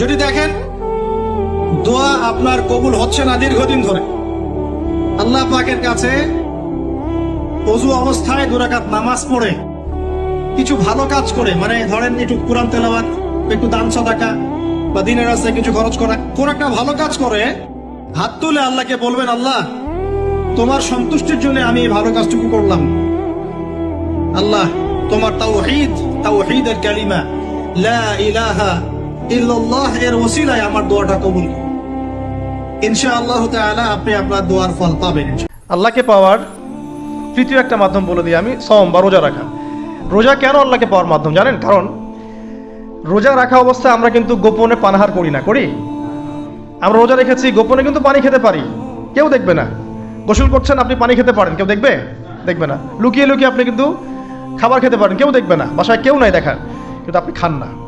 যদি দেখেন, দোয়া আপনার কবুল হচ্ছে না দীর্ঘদিন ধরে। আল্লাহ পাকের কাছে অজু অবস্থায় দুরাকাত নামাজ পড়ে, কিছু ভালো কাজ করে মানে ধরেন একটু কোরআন তেলাওয়াত, একটু দান সদাকা বা দিনের রাস্তায় কিছু খরচ করা, কোন একটা ভালো কাজ করে, হাত তুলে আল্লাহকে বলবেন, আল্লাহ, তোমার সন্তুষ্টির জন্য আমি ভালো কাজটুকু করলাম। আল্লাহ, তোমার তাওহীদ, তাওহীদের কালিমা, লা ইলাহা ইল্লাল্লাহ, এর ওসিলায় আমার দোয়াটা কবুল করো। ইনশাআল্লাহ তাআলা আপনি আপনার দোয়ার ফল পাবেন আল্লাহকে পাওয়ার তৃতীয় একটা মাধ্যম বলে দিই আমি সম বা রোজা রাখা। রোজা কেন আল্লাহকে পাওয়ার মাধ্যম জানেন? কারণ রোজা রাখা অবস্থায় আমরা কিন্তু গোপনে পানাহার করি না, করি? আমরা রোজা রেখেছি, গোপনে কিন্তু পানি খেতে পারি। কেউ দেখবে না। গোসল করছেন, আপনি পানি খেতে পারেন। কেউ দেখবে? দেখবে না। লুকিয়ে লুকিয়ে আপনি কিন্তু খাবার খেতে পারেন। কেউ দেখবে না। বাসায় কেউ নাই দেখার। কিন্তু আপনি খান না।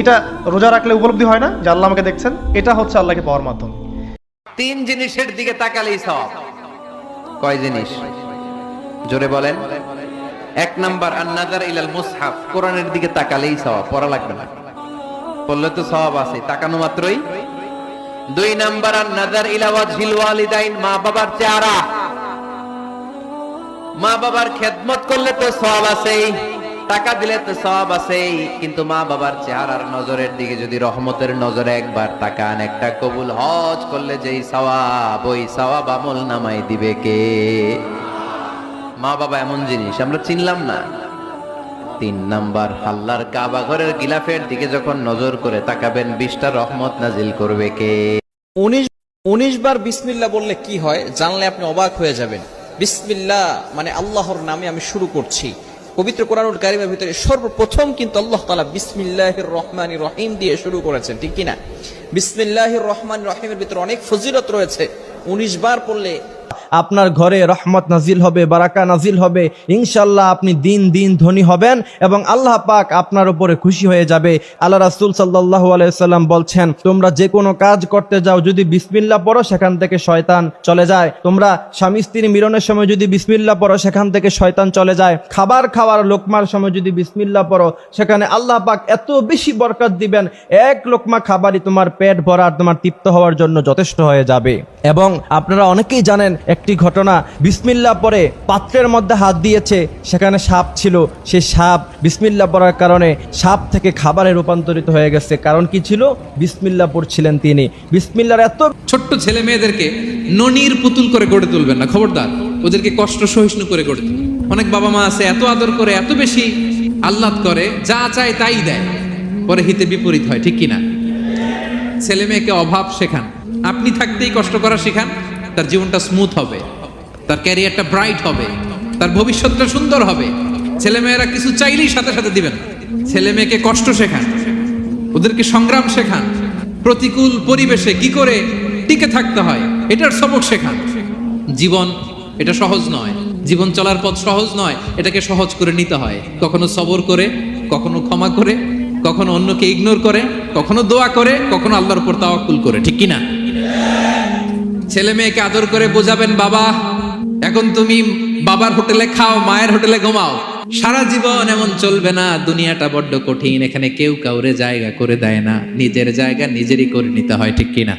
এটা রোজা রাখলে উপলব্ধি হয় না, যে আল্লাহ আমাকে দেখছেন, এটা হচ্ছে আল্লাহকে পাওয়ার মাধ্যম। তিন জিনিসের দিকে তাকালেই সব। কয় জিনিস? জোরে বলেন। এক নাম্বার, আন্নাজার ইলাল মুসহাফ। কোরআনের দিকে তাকালেই সব, পড়া লাগবে না। পড়লে তো সব আছে, তাকানো মাত্রই। দুই নাম্বার, আন্নাজার ইলা ওয়াজহিল ওয়ালিদাইন, মা বাবার চেহারা। মা বাবার খেদমত করলে তো সব আছেই। টাকা দিলে তো সব আছেই, কিন্তু মা বাবার চেহারার নজরের দিকে যদি রহমতের নজরে একবার তাকান, একটা কবুল হজ করলে যেই সওয়াব, ওই সওয়াব আমল নামাই দিবে কে? মা বাবা এমন জিনিস, আমরা চিনলাম না। তিন নাম্বার, আল্লাহর কাবা ঘরের গিলাফের দিকে যখন নজর করে তাকাবেন, বিশটা রহমত নাজিল করবে কে? উনিশ উনিশ বার বিসমিল্লা বললে কি হয়? জানলে আপনি অবাক হয়ে যাবেন। বিসমিল্লা মানে আল্লাহর নামে আমি শুরু করছি। পবিত্র কোরআনুল কারিমের ভিতরে সর্বপ্রথম কিন্তু আল্লাহ তালা বিসমিল্লাহির রহমান রহিম দিয়ে শুরু করেছেন, ঠিক কিনা? বিসমিল্লাহির রহমান রহিমের ভিতরে অনেক ফজিলত রয়েছে। উনিশ বার পড়লে আপনার ঘরে রহমত নাজিল হবে, বারাকা নাজিল হবে, ইনশাল্লাহ আপনি দিন দিন ধনী হবেন এবং আল্লাহ পাক আপনার উপরে খুশি হয়ে যাবে। আল্লাহ রাসুল সাল্লাহ আলাইসাল্লাম বলছেন, তোমরা যে কোনো কাজ করতে যাও, যদি বিসমিল্লা পড়ো, সেখান থেকে শয়তান চলে যায়। তোমরা স্বামী স্ত্রী মিলনের সময় যদি বিসমিল্লা পড়ো, সেখান থেকে শয়তান চলে যায়। খাবার খাওয়ার লোকমার সময় যদি বিসমিল্লা পড়ো, সেখানে আল্লাহ পাক এত বেশি বরকত দিবেন, এক লোকমা খাবারই তোমার পেট ভরা আর তোমার তৃপ্ত হওয়ার জন্য যথেষ্ট হয়ে যাবে। এবং আপনারা অনেকেই জানেন একটি ঘটনা বিসমিল্লা পরে পাত্রের মধ্যে হাত দিয়েছে। সেখানে সাপ ছিল। সেই সাপ বিসমিল্লা পড়ার কারণে সাপ থেকে খাবারে রূপান্তরিত হয়ে গেছে। কারণ কি ছিল? বিসমিল্লা পড়ছিলেন তিনি। বিসমিল্লার এত ছোট্ট ছেলে মেয়েদেরকে ননির পুতুল করে গড়ে তুলবেন না, খবরদার। ওদেরকে কষ্ট সহিষ্ণু করে গড়ে তুলবেন। অনেক বাবা মা আছে, এত আদর করে, এত বেশি আহ্লাদ করে, যা চায় তাই দেয়। পরে হিতে বিপরীত হয়, ঠিক কিনা? ছেলে মেয়েকে অভাব শেখান। আপনি থাকতেই কষ্ট করা শেখান। তার জীবনটা স্মুথ হবে, তার ক্যারিয়ারটা ব্রাইট হবে, তার ভবিষ্যৎটা সুন্দর হবে। ছেলে মেয়েরা কিছু চাইলেই সাথে সাথে দিবেন। ছেলে মেয়েকে কষ্ট শেখান, ওদেরকে সংগ্রাম শেখান, প্রতিকূল পরিবেশে কি করে টিকে থাকতে হয়, এটার সবক শেখান। জীবন, এটা সহজ নয়। জীবন চলার পথ সহজ নয়, এটাকে সহজ করে নিতে হয়। কখনো সবর করে, কখনো ক্ষমা করে, কখনো অন্যকে ইগনোর করে, কখনো দোয়া করে, কখনো আল্লাহর উপর তাওয়াক্কুল করে, ঠিক কিনা? ছেলে মেয়েকে আদর করে বোঝাবেন, বাবা, এখন তুমি বাবার হোটেলে খাও, মায়ের হোটেলে ঘুমাও। সারা জীবন এমন চলবে না, দুনিয়াটা বড্ড কঠিন, এখানে কেউ কাউরে জায়গা করে দেয় না। নিজের জায়গা নিজেরই করে নিতে হয়, ঠিক কিনা?